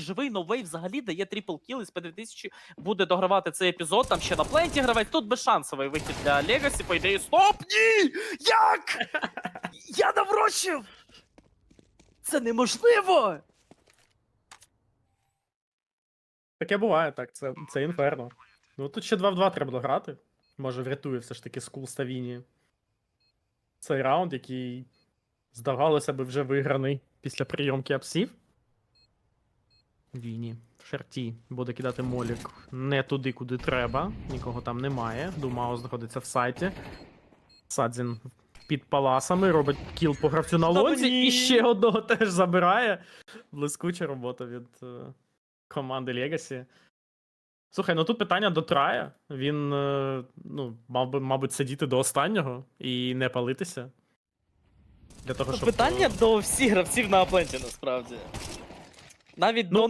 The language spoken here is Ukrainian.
живий новей взагалі дає трипл кіл із P2000 буде догравати цей епізод. Там ще на пленті гравець. Тут безшансовий вихід для Легасі. По ідеї, стоп! Ні! Як? Я наврочив! Це неможливо! Таке буває, так, це, це інферно. Ну тут ще 2 в 2 треба грати. Може, врятує все ж таки скул Ставіні. Цей раунд, який, здавалося би, вже виграний після прийомки апсів. Віні. В шарті буде кидати молік не туди, куди треба. Нікого там немає. Думао знаходиться в сайті. Садзін під паласами робить кіл по гравцю на лонзі і ще одного теж забирає. Блискуча робота від е, команди Legacy. Слухай, ну тут питання до Трая. Він е, ну, мав би, мабуть, сидіти до останнього і не палитися. Для того, щоб. Питання до всіх гравців на пленті насправді. Навіть Ну, до